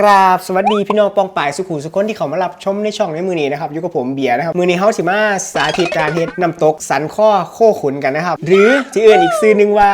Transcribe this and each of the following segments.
กราบสวัสดีพี่น้องปองป่ายสุขุมสุขคนที่เขามารับชมในช่องในมือนี้นะครับอยู่กับผมเบียร์นะครับมือนี้เฮาสิมาสาธิตการเฮ็ดน้ำตกสันข้อโคขุนกันนะครับ หรือที่อื่นอีกซื่อนึงว่า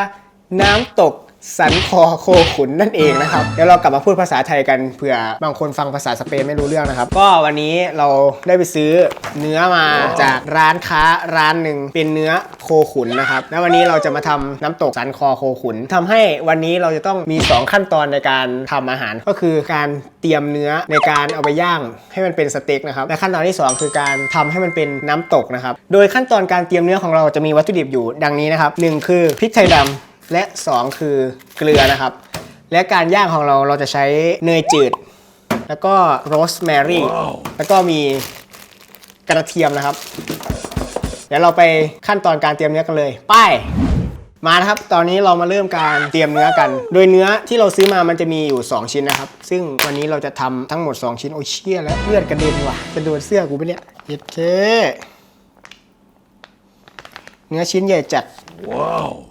น้ำตก สันคอโคขุนนั่นเองนะครับ เดี๋ยวเรากลับมาพูดภาษาไทยกันเผื่อบางคนฟังภาษาสเปนไม่รู้เรื่องนะครับ ก็วันนี้เราได้ไปซื้อเนื้อมาจากร้านค้าร้านหนึ่งเป็นเนื้อโคขุนนะครับ แล้ววันนี้เราจะมาทำน้ำตกสันคอโคขุนทำให้วันนี้เราจะต้องมี 2 ขั้นตอนในการทำอาหาร ก็คือการเตรียมเนื้อในการเอาไปย่างให้มันเป็นสเต็กนะครับ และขั้นตอนที่ 2 คือการทำให้มันเป็นน้ำตกนะครับ โดยขั้นตอนการเตรียมเนื้อของเราจะมีวัตถุดิบอยู่ดังนี้นะครับหนึ่งคือพริกไทยดำ และ 2 คือเกลือนะครับ และการย่างของเราเราจะใช้เนยจืด แล้วก็โรสแมรี่ แล้วก็มีกระเทียมนะครับ เดี๋ยวเราไปขั้นตอนการเตรียมเนื้อกันเลย ไป มานะครับ ตอนนี้เรามาเริ่มการเตรียมเนื้อกัน โดยเนื้อที่เราซื้อมามันจะมีอยู่ 2 ชิ้นนะครับ ซึ่งวันนี้เราจะทำทั้งหมด 2 ชิ้นโอ้ยเชี่ยแล้วเลือดกระเด็นว่ะกระโดดเสื้อกูไปะเนี่ยเย็ดเค เนื้อชิ้นใหญ่จัด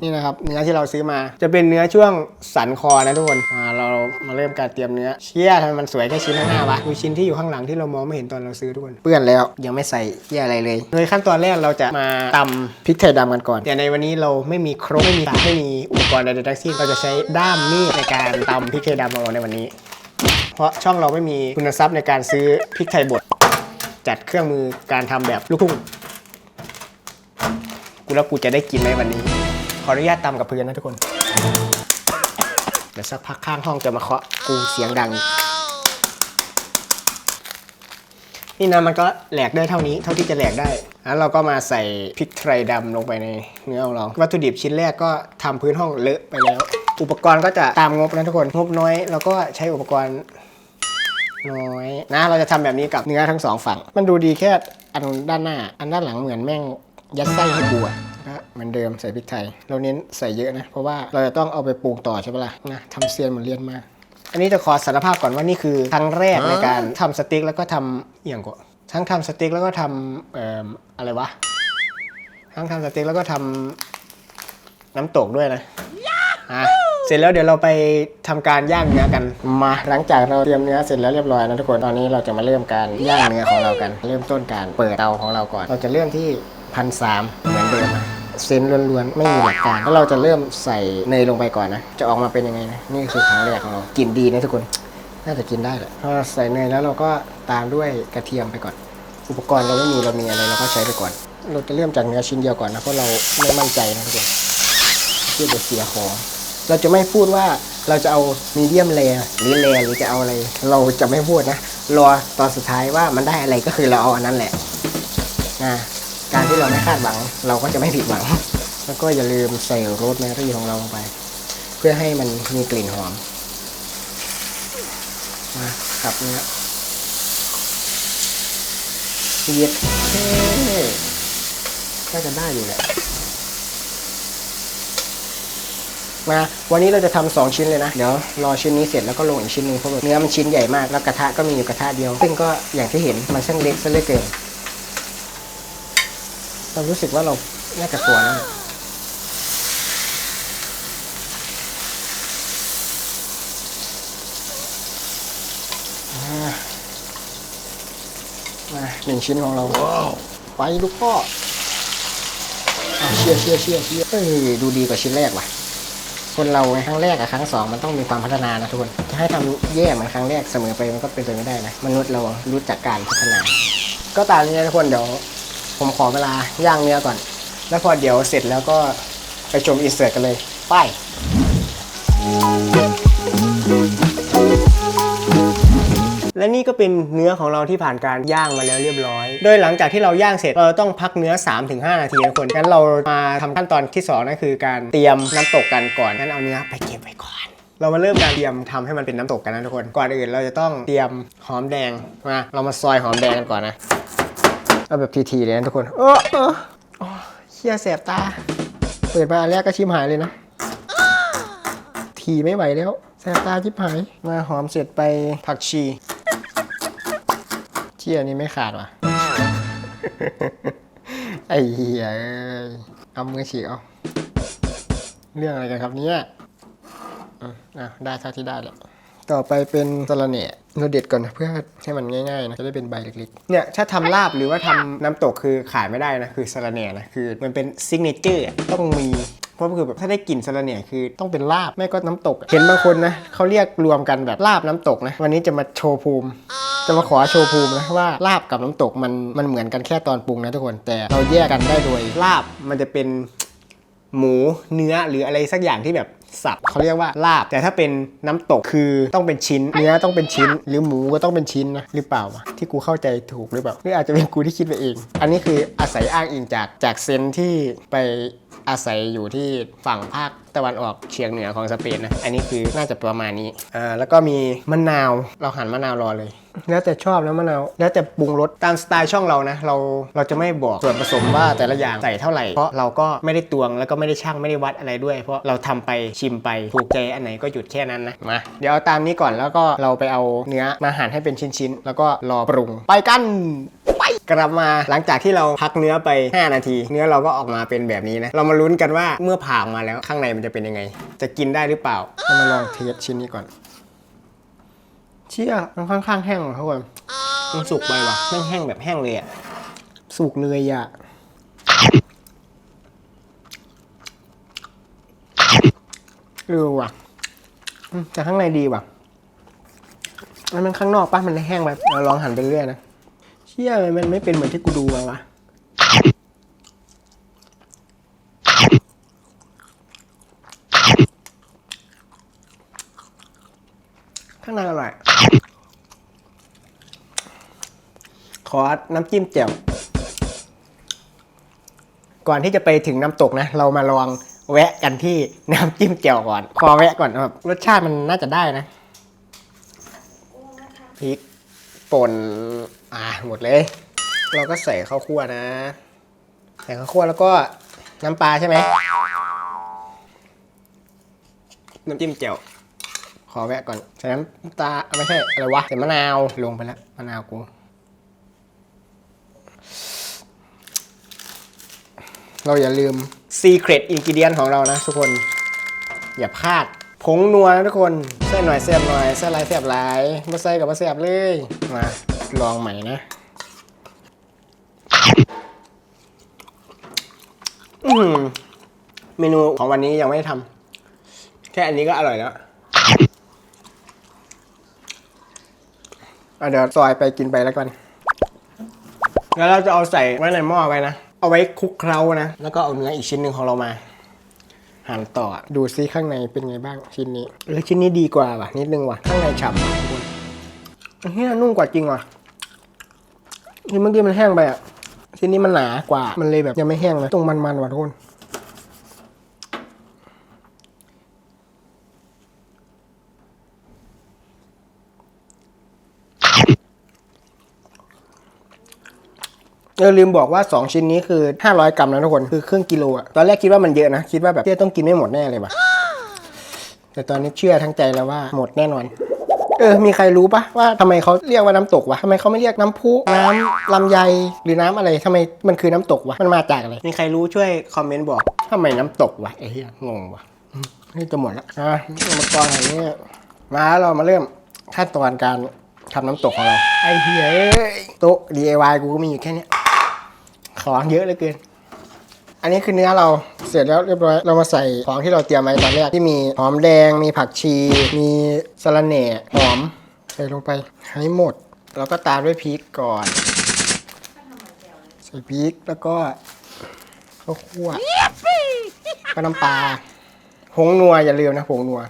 นี่นะครับเนื้อที่เราซื้อมาจะเป็นเนื้อช่วงสันคอนะทุกคนมาเรามาเริ่มการเตรียมเนื้อเชี่ยทำไมมันสวยแค่ชิ้นข้างหน้าวะดูชิ้นที่อยู่ข้างหลังที่เรามองไม่เห็นตอนเราซื้อทุกคนเปื้อนแล้วยังไม่ใส่เชี่ยอะไรเลยโดยขั้นตอนแรกเราจะมาตำพริกไทยดำกันก่อน แต่ในวันนี้เราไม่มีครกไม่มีสากไม่มีอุปกรณ์ใดๆทั้งสิ้นเราจะใช้ด้ามมีดในการตำพริกไทยดำของเราในวันนี้ เพราะช่องเราไม่มีคุณทรัพย์ในการซื้อพริกไทยบดจัดเครื่องมือการทำแบบลูกทุ่งกู แล้วกูจะได้กินไหมวันนี้ ขออนุญาตตำกับพื้นนะทุกคน เดี๋ยวสักพักข้างห้องจะมาเคาะกูเสียงดัง นี่นะมันก็แหลกได้เท่านี้เท่าที่จะแหลกได้แล้วเราก็มาใส่พริกไทยดำลงไปในเนื้อของเรา วัตถุดิบชิ้นแรกก็ทำพื้นห้องเลอะไปแล้ว อุปกรณ์ก็จะตามงบนะทุกคน งบน้อยเราก็ใช้อุปกรณ์น้อยนะเราจะทำแบบนี้กับเนื้อทั้งสองฝั่ง มันดูดีแค่อันด้านหน้า อันด้านหลังเหมือนแม่ง ยัดไส้ให้กูอะก็เหมือนเดิมใส่พริกไทย เราเน้นใส่เยอะนะ เพราะว่าเราจะต้องเอาไปปรุงต่อใช่ปะล่ะนะทำเซียนเหมือนเรียนมา อันนี้จะขอสารภาพก่อนว่านี่คือครั้งแรกในการทำสเต็กแล้วก็ทำอหย่างก็ทั้งทำสเต็กแล้วก็ทำเอ่ออะไรวะทั้งทำสเต็กแล้วก็ทำน้ำตกด้วยนะอะเสร็จแล้วเดี๋ยวเราไปทำการย่างเนื้อกันมาหลังจากเราเตรียมเนื้อเสร็จแล้วเรียบร้อยนะทุกคนตอนนี้เราจะมาเริ่มการย่างเนื้อของเรากัน เริ่มต้นการเปิดเตาของเราก่อน เราจะเริ่มที่ พันสามเหมือนเดิมนะเซนล้วนๆ ไม่มีหลักการแล้วเราจะเริ่มใส่เนยลงไปก่อนนะ จะออกมาเป็นยังไงนะ นี่คือครั้งแรกของเรากินดีนะทุกคน น่าจะกินได้แหละพอใส่เนยแล้วเราก็ตามด้วยกระเทียมไปก่อน อุปกรณ์เราไม่มีเรามีอะไรเราก็ใช้ไปก่อน เราจะเริ่มจากเนื้อชิ้นเดียวก่อนนะเพราะเราไม่มั่นใจนะทุกคนเพื่อจะเสียของ เราจะไม่พูดว่าเราจะเอามีเดียมแรหรือแรหรือจะเอาอะไร เราจะไม่พูดนะ รอตอนสุดท้ายว่ามันได้อะไรก็คือเราเอาอันนั้นแหละนะ การที่เราไม่คาดหวัง เราก็จะไม่ผิดหวัง แล้วก็อย่าลืมใส่โรสแมรี่ของเราลงไป เพื่อให้มันมีกลิ่นหอมมาครับเนี้ยเย็ดเท่ก็จะได้อยู่แหละมาวันนี้เราจะทำสองชิ้นเลยนะ เดี๋ยวรอชิ้นนี้เสร็จแล้วก็ลงอีกชิ้นหนึ่งเพราะเนื้อมันชิ้นใหญ่มากแล้วกระทะก็มีอยู่กระทะเดียว ซึ่งก็อย่างที่เห็นมันช่างเล็กซะเหลือเกิน เรารู้สึกว่าเราน่าจะกลัวนะอ่ามาหนึ่งชิ้นของเรา ไปลูกพ่ออะเชียร์เชียร์เชียร์เชียร์เอ้ยดูดีกว่าชิ้นแรกว่ะ คนเราไงครั้งแรกกับครั้งสองมันต้องมีความพัฒนานะทุกคน จะให้ทำแย่เหมือนครั้งแรกเสมอไปมันก็เป็นไปไม่ได้นะ มนุษย์เรารู้จักการพัฒนา ก็ตามนี้นะทุกคนเดี๋ยว ผมขอเวลาย่างเนื้อก่อน แล้วพอเดี๋ยวเสร็จแล้วก็ไปชมอินเสิร์ตกันเลย ไปและนี่ก็เป็นเนื้อของเราที่ผ่านการย่างมาแล้วเรียบร้อย โดยหลังจากที่เราย่างเสร็จเราต้องพักเนื้อ 3-5 นาทีนะคนงั้นเรามาทำขั้นตอนที่ 2นั่นคือการเตรียมน้ำตกกันก่อนงั้นเอาเนื้อไปเก็บไว้ก่อน เรามาเริ่มการเตรียมทำให้มันเป็นน้ำตกกันนะทุกคน ก่อนอื่นเราจะต้องเตรียมหอมแดงมาเรามาซอยหอมแดงกันก่อนนะ เอาแบบทีๆเลยนะทุกคนเออเออโอ้เชี่ยแสบตา เปิดมาอันแรกก็ชิมหายเลยนะ ทีไม่ไหวแล้ว แสบตาชิบหาย มาหอมเสร็จไปผักชีเชี่ยนี่ไม่ขาดว่ะ ไอ้เหี้ยเอ้ยเอามือฉีกเอา เรื่องอะไรกันครับเนี่ยอืมอะได้เท่าที่ได้แหละตต่อไปเป็นสะระแหน่ เราเด็ดก่อนนะเพื่อให้มันง่ายๆนะจะได้เป็นใบเล็กๆเนี่ยถ้าทำลาบหรือว่าทำน้ำตกคือขายไม่ได้นะคือสระแหน่นะคือมันเป็นซิกเนเจอร์ต้องมีเพราะคือแบบถ้าได้กลิ่นสระแหน่คือต้องเป็นลาบไม่ก็น้ำตก เห็นบางคนนะเขาเรียกรวมกันแบบลาบน้ำตกนะวันนี้จะมาโชว์ภูมิจะมาขอโชว์ภูมินะว่าลาบกับน้ำตกมันมันเหมือนกันแค่ตอนปรุงนะทุกคน แต่เราแยกกันได้โดยลาบมันจะเป็นหมูเนื้อหรืออะไรสักอย่างที่แบบ สับเขาเรียกว่าลาบ แต่ถ้าเป็นน้ำตกคือต้องเป็นชิ้น เนื้อต้องเป็นชิ้น หรือหมูก็ต้องเป็นชิ้นนะหรือเปล่าวะที่กูเข้าใจถูกหรือเปล่าหรืออาจจะเป็นกูที่คิดไปเอง อันนี้คืออาศัยอ้างอิงจากจากเซนที่ไป อาศัยอยู่ที่ฝั่งภาคตะวันออกเฉียงเหนือของสเปนนะ อันนี้คือน่าจะประมาณนี้ อ่า แล้วก็มีมะนาว เราหั่นมะนาวรอเลย แล้วแต่ชอบนะมะนาว แล้วแต่ปรุงรสตามสไตล์ช่องเรานะ เรา เราจะไม่บอกส่วนผสมว่าแต่ละอย่างใส่เท่าไหร่ เพราะเราก็ไม่ได้ตวงแล้วก็ไม่ได้ช่างไม่ได้วัดอะไรด้วย เพราะเราทำไปชิมไปถูกใจอันไหนก็หยุดแค่นั้นนะ มา เดี๋ยวเอาตามนี้ก่อนแล้วก็เราไปเอาเนื้อมาหั่นให้เป็นชิ้นๆ แล้วก็รอปรุง ไปกันไป กลับมาหลังจากที่เราพักเนื้อไป 5 นาที เนื้อเราก็ออกมาเป็นแบบนี้นะเราามาลุ้นกันว่าเมื่อผ่าออกมาแล้วข้างในมันจะเป็นยังไง จะกินได้หรือเปล่าเรามาลองเทสชิ้นนี้ก่อน เชี่ยมันค่อนข้างแห้งว่ะทุกคนมันสุกไปว่ะแม่งแห้งแบบแห้งเลยอะสุกเลยอะเออว่ะแต่ข้างในดีว่ะมันข้างนอกปะมันแห้งแบบเราลองหันไปเรื่อยนะเชี่ยมันไม่เป็นเหมือนที่กูดูมาวะ ข้างในอร่อย ขอน้ำจิ้มแจ่ว ก่อนที่จะไปถึงน้ำตกนะ เรามาลองแวะกันที่น้ำจิ้มแจ่วก่อน ขอแวะก่อนแบบรสชาติมันน่าจะได้นะพริกป่นอ่าหมดเลย เราก็ใส่ข้าวคั่วนะ ใส่ข้าวคั่วแล้วก็น้ำปลาใช่ไหมน้ำจิ้มแจ่ว ขอแวะก่อนใส่น้ำตาไม่ใช่อะไรวะใส่มะนาวลงไปแล้วมะนาวกูเราอย่าลืม Secret Ingredient ของเรานะทุกคน อย่าพลาด ผงนัวนะทุกคนใส่หน่อยแซ่บหน่อยใส่หลายแซ่บหลายมาใส่กับมาแซ่บเลย มาลองใหม่นะอืมเมนูของวันนี้ยังไม่ได้ทำแค่อันนี้ก็อร่อยแล้ว อะเดี๋ยวซอยไปกินไปแล้วกัน แล้วเราจะเอาใส่ไว้ในหม้อไว้นะ เอาไว้คลุกเคล้านะ แล้วก็เอาเนื้ออีกชิ้นหนึ่งของเรามา หั่นต่อ ดูซิข้างในเป็นไงบ้างชิ้นนี้เออชิ้นนี้ดีกว่าว่ะนิดนึงว่ะ ข้างในฉ่ำทุกคนเฮียนุ่มกว่าจริงว่ะที่เมื่อกี้มันแห้งไปอะชิ้นนี้มันหนากว่า มันเลยแบบยังไม่แห้งเลยตรงมันๆว่ะทุกคน เออลืมบอกว่า 2 ชิ้นนี้คือ 500 กรัมนะทุกคนคือครึ่งกิโลอะตอนแรกคิดว่ามันเยอะนะ คิดว่าแบบเจ๊ต้องกินไม่หมดแน่เลยว่ะแต่ตอนนี้เชื่อทั้งใจแล้วว่าหมดแน่นอน เออ มีใครรู้ปะว่าทำไมเขาเรียกว่าน้ำตกวะทำไมเขาไม่เรียกน้ำพุน้ำลำไยหรือน้ำอะไรทำไมมันคือน้ำตกวะมันมาจากอะไรมีใครรู้ช่วยคอมเมนต์บอกทำไมน้ำตกวะไอ้เหี้ยงงวะนี่จะหมดละอะอุปกรณ์อย่างนี้มาเรามาเริ่มขั้นตอนการทำน้ำตกของเราไอ้เหี้ยโต๊ะ DIY กูก็มีอยู่แค่เนี้ย ของเยอะเหลือเกิน อันนี้คือเนื้อเราเสร็จแล้วเรียบร้อย เรามาใส่ของที่เราเตรียมไว้ตอนแรกที่มีหอมแดง มีผักชี มีสะระแหน่หอมใส่ลงไปให้หมด แล้วก็ตามด้วยพริกก่อน ใส่พริกแล้วก็ข้าวคั่วก็น้ำปลาผงนัวอย่าลืมนะผงนัว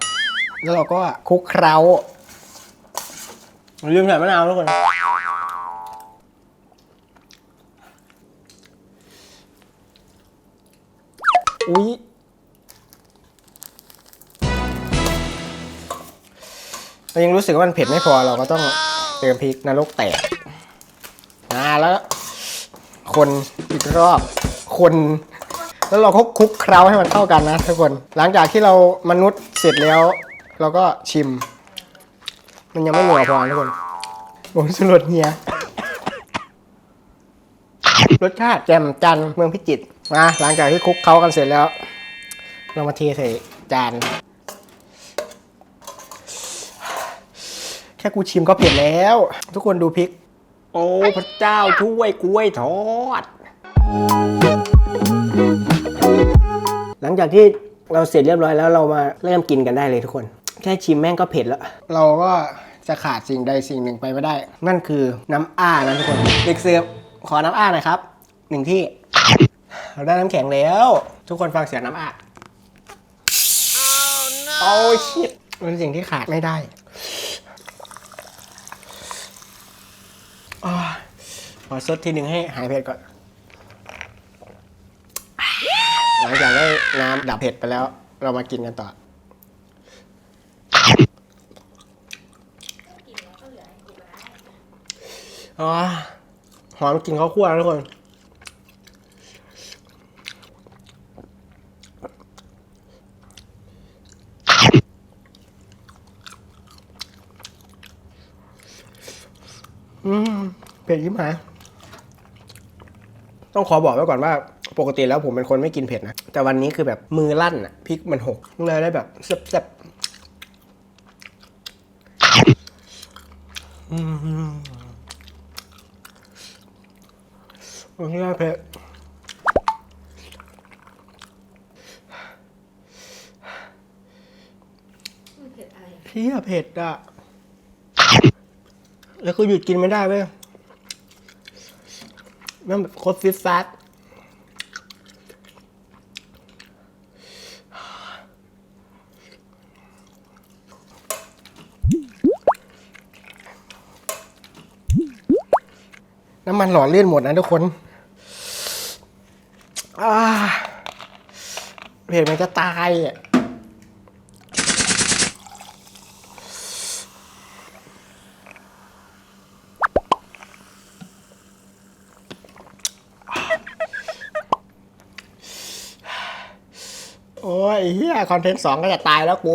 แล้วเราก็คลุกเคล้าย่าลืมใส่มะนาวทุกคน อุ๊ยเรายังรู้สึกว่ามันเผ็ดไม่พอเราก็ต้องเติมพริกนรกแตกอ่าแล้ว คนอีกรอบ คน แล้วเราก็คลุกเคล้าให้มันเข้ากันนะทุกคน หลังจากที่เรามนุษย์เสร็จแล้ว เราก็ชิม มันยังไม่เหนือพอทุกคนผมสุรสเฮียรสชาติแจ่มจันทร์เมืองพิจิตร นะหลังจากที่คลุกเคล้ากันเสร็จแล้ว เรามาเทใส่จานค่กูชิมก็เผ็ดแล้ว ทุกคนดูพริก โอ้พระเจ้าช่วยกล้วยทอด หลังจากที่เราเสร็จเรียบร้อยแล้วเรามาเริ่มกินกันได้เลยทุกคน แค่ชิมแม่งก็เผ็ดแล้ว เราก็จะขาดสิ่งใดสิ่งหนึ่งไปไม่ได้ นั่นคือน้ำอ้านะทุกคนเด็กเสิร์ฟขอน้ำอ้าหน่อยครับหนึ่งที่ เราได้น้ำแข็งแล้ว ทุกคนฟังเสียงน้ำอ้าโอ้ชิตเป็นสิ่งที่ขาดไม่ได้อ่าขอซดทีหนึ่งให้หายเผ็ดก่อน หลังจากได้น้ำดับเผ็ดไปแล้ว เรามากินกันต่ออ๋อหอมกลินข้าวคั่วนะทุกคน ผ็ดยิ่มหายต้องขอบอกไว้ก่อนว่าปกติแล้วผมเป็นคนไม่กินเผ็ดนะ แต่วันนี้คือแบบมือลั่นอะพริกมันหกเลยได้แบบแซ่บๆอืมโอ้ยเผ็ดมันเผ็ดอะไรอะเพี้ยเผ็ดอะแล้วคือหยุดกินไม่ได้เว้ย มันแบบโคตรฟิตฟาตน้ำมันหล่อเลื่อนหมดนะทุกคนอ่าเผ็ดมันจะตายอะ โอ้ยเฮีย คอนเทนต์สองก็จะตายแล้วกู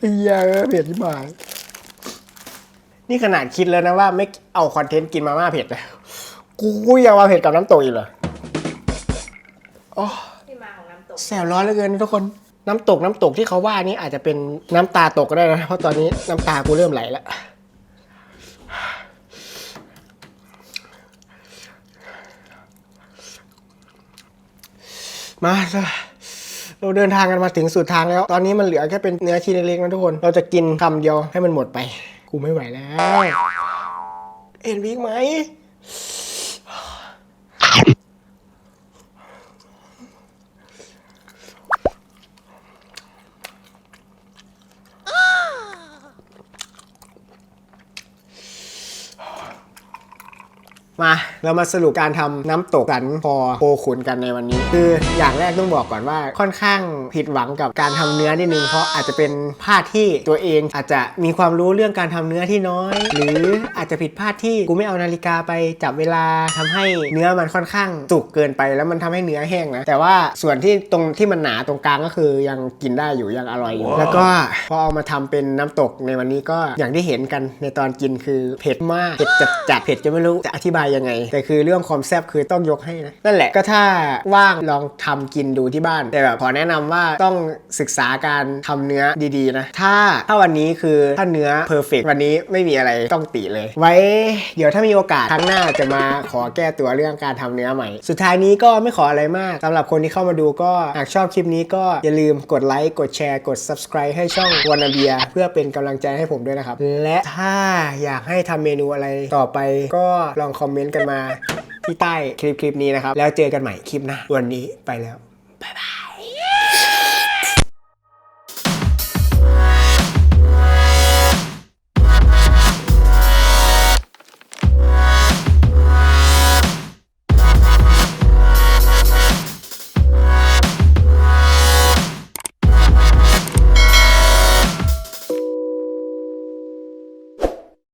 เฮียเออเผ็ดที่หมายนี่ขนาดคิดแล้วนะว่าไม่เอาคอนเทนต์กินมาม่าเผ็ดเลยกูยังมาเผ็ดกับน้ำตกอีกเหรอโอ้ที่มาของน้ำตกแสบร้อนเหลือเกินนะทุกคนน้ำตกน้ำตกที่เขาว่านี่อาจจะเป็นน้ำตาตกก็ได้นะเพราะตอนนี้น้ำตากูเริ่มไหลแล้ว มาเราเดินทางกันมาถึงสุดทางแล้ว ตอนนี้มันเหลือแค่เป็นเนื้อชิ้นเล็กๆนะทุกคน เราจะกินคำเดียวให้มันหมดไป กูไม่ไหวแล้ว เอ็นวิกไหม มาเรามาสรุปการทำน้ำตกสันพอโคขุนกันในวันนี้ คืออย่างแรกต้องบอกก่อนว่าค่อนข้างผิดหวังกับการทำเนื้อนิดนึง เพราะอาจจะเป็นพลาดที่ตัวเองอาจจะมีความรู้เรื่องการทำเนื้อที่น้อย หรืออาจจะผิดพลาดที่กูไม่เอานาฬิกาไปจับเวลาทำให้เนื้อมันค่อนข้างสุกเกินไป แล้วมันทำให้เนื้อแห้งนะแต่ว่าส่วนที่ตรงที่มันหนาตรงกลางก็คือยังกินได้อยู่ยังอร่อยอยู่ แล้วก็พอเอามาทำเป็นน้ำตกในวันนี้ก็อย่างที่เห็นกันในตอนกินคือเผ็ดมากเผ็ดจัดจัดเผ็ดจะไม่รู้จะอธิบายยังไง แต่คือเรื่องความแซ่บคือต้องยกให้นะ นั่นแหละก็ถ้าว่างลองทำกินดูที่บ้าน แต่แบบขอแนะนำว่าต้องศึกษาการทำเนื้อดีๆนะ ถ้าถ้าวันนี้คือถ้าเนื้อเพอร์เฟกวันนี้ไม่มีอะไรต้องติเลย ไว้เดี๋ยวถ้ามีโอกาสครั้งหน้าจะมาขอแก้ตัวเรื่องการทำเนื้อใหม่ สุดท้ายนี้ก็ไม่ขออะไรมากสำหรับคนที่เข้ามาดูก็หากชอบคลิปนี้ก็อย่าลืมกดไลค์กดแชร์กด subscribe ให้ช่องวานาเบียเพื่อเป็นกำลังใจให้ผมด้วยนะครับ และถ้าอยากให้ทำเมนูอะไรต่อไปก็ลองคอมเมนต์กันมาที่ใต้คลิปคลิปนี้นะครับ แล้วเจอกันใหม่คลิปหน้าวันนี้ไปแล้ว